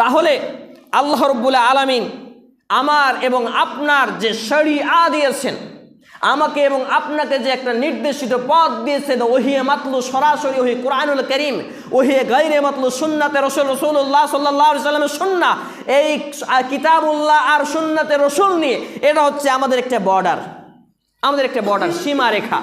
তাহলে আল্লাহ রব্বুল আলামিন আমার এবং আপনার যে শরিয়া দিয়েছেন, আমাকে এবং আপনাকে যে একটা নির্দেশিত পথ দিয়েছেন ওহিয়ে মাতলু সরাসরি, ওহি কোরআনুল করিম ওহিয়ে গাইরে মাতলু সুন্নাতে রসুল রসুল্লাহ সাল্লাহ সাল্লামের সুন্না এই কিতাবুল্লাহ আর সুন্নাতে রসুল নিয়ে, এটা হচ্ছে আমাদের একটা বর্ডার আমাদের একটা বর্ডার সীমারেখা।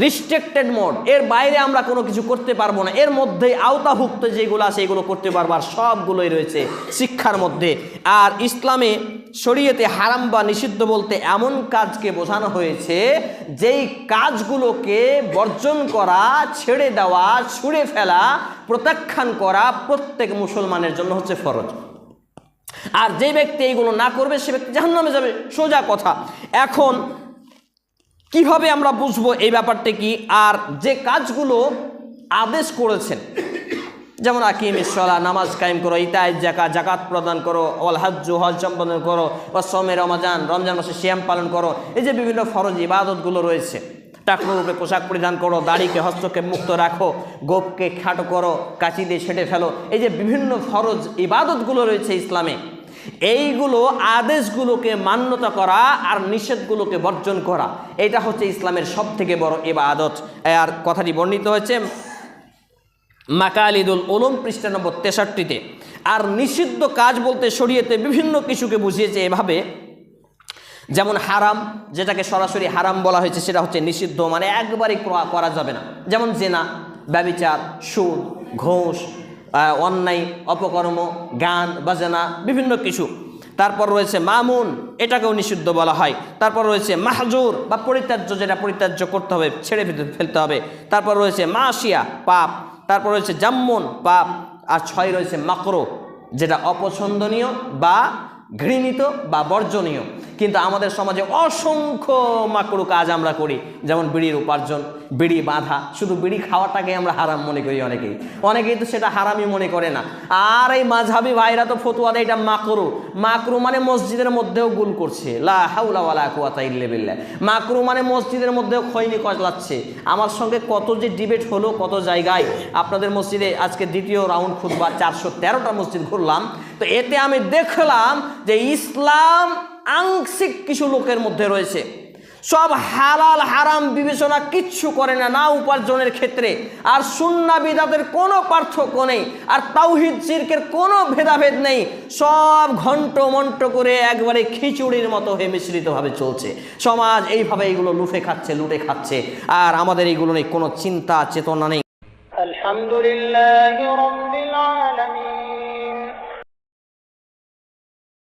রিস্ট্রিক্টেড মোড এর বাইরে আমরা কোনো কিছু করতে পারব না। এর মধ্যেই আওতাভুক্ত যেগুলো আছে, এগুলো করতে পারব। আর সবগুলোই রয়েছে শিক্ষার মধ্যে। আর ইসলামে শরীয়তে হারাম বা নিষিদ্ধ বলতে এমন কাজকে বোঝানো হয়েছে, যেই কাজগুলোকে বর্জন করা, ছেড়ে দেওয়া, ছুঁড়ে ফেলা, প্রত্যাখ্যান করা প্রত্যেক মুসলমানের জন্য হচ্ছে ফরজ। আর যে ব্যক্তি এইগুলো না করবে, সে ব্যক্তি জাহান্নামে যাবে। সোজা কথা। এখন কীভাবে আমরা বুঝব এই ব্যাপারটা কি? আর যে কাজগুলো আদেশ করেছেন, যেমন আকিম ইসলা নামাজ কায়েম করো ইতায় জাকা জাকাত প্রদান করো অল হাজ্জ, হজ সম্পাদন করো অসমে রমাজান, রমজান মাসে শ্যাম পালন করো, এই যে বিভিন্ন ফরজ ইবাদতগুলো রয়েছে টাকনোর উপরে পোশাক পরিধান করো, দাড়িকে, হস্তকে মুক্ত রাখো, গোপকে খাটো করো, কাঁচি দিয়ে ছেটে ফেলো, এই যে বিভিন্ন ফরজ ইবাদতগুলো রয়েছে ইসলামে এইগুলো আদেশগুলোকে মান্যতা করা আর নিষেধগুলোকে বর্জন করা। এটা হচ্ছে ইসলামের সব থেকে বড় ইবাদত। আর কথাটি বর্ণিত হয়েছে মাকালিদুল ওলম পৃষ্ঠা নম্বর তেষট্টিতে। আর নিষিদ্ধ কাজ বলতে শরীয়তে বিভিন্ন কিছুকে বুঝিয়েছে এভাবে। যেমন হারাম, যেটাকে সরাসরি হারাম বলা হয়েছে, সেটা হচ্ছে নিষিদ্ধ মানে একবারই করা- যাবে না। যেমন জেনা, ব্যবিচার, সুদ, ঘোষ অন্যায়, অপকর্ম, গান, বাজনা, বিভিন্ন কিছু। তারপর রয়েছে মামুন, এটাকেও নিষিদ্ধ বলা হয়। তারপর রয়েছে মাহজুর, বা পরিত্যাজ্য, যেটা পরিত্যাজ্য করতে হবে, ছেড়ে ফেলতে- ফেলতে হবে। তারপর রয়েছে মাসিয়া পাপ। তারপর রয়েছে জাম্মুন, পাপ। আর ছয় রয়েছে মাকরো, যেটা অপছন্দনীয় বা ঘৃণিত বা বর্জনীয়। কিন্তু আমাদের সমাজে অসংখ্য মাকড়ু কাজ আমরা করি, যেমন বিড়ির উপার্জন, বিড়ি বাঁধা, শুধু বিড়ি খাওয়াটাকে আমরা হারাম মনে করি অনেকেই। অনেকেই তো সেটা হারামই মনে করে না। আর এই মাঝাবি ভাইরা তো ফতুয়া দেয়, এটা মাকরু মাকরু মানে মসজিদের মধ্যেও গুল করছে। লা হাউলা ওয়ালা কুয়াতা ইল্লা বিল্লাহ। মাকরু মানে মসজিদের মধ্যেও খৈনি কজলাচ্ছে। আমার সঙ্গে কত যে ডিবেট হলো, কত জায়গায় আপনাদের মসজিদে আজকে দ্বিতীয় রাউন্ড খুদবা চারশো তেরোটা মসজিদ ঘুরলাম। তো এতে আমি দেখলাম যে ইসলাম আংশিক কিছু লোকের মধ্যে রয়েছে। সব হালাল, হারাম বিবেচনা কিচ্ছু করে না না উপার্জনের ক্ষেত্রে। আর সুন্নাবিদাদের কোনো পার্থক্য নেই, আর তাওহিদ চিরকের কোনো ভেদাভেদ নেই। সব ঘন্ট মন্ট করে একবারে খিচুড়ির মতো হয়ে মিশ্রিতভাবে চলছে। সমাজ এইভাবে এইগুলো লুফে খাচ্ছে, লুটে খাচ্ছে, আর আমাদের এইগুলো নেই কোনো চিন্তা, চেতনা নেই। আলহামদুলিল্লাহ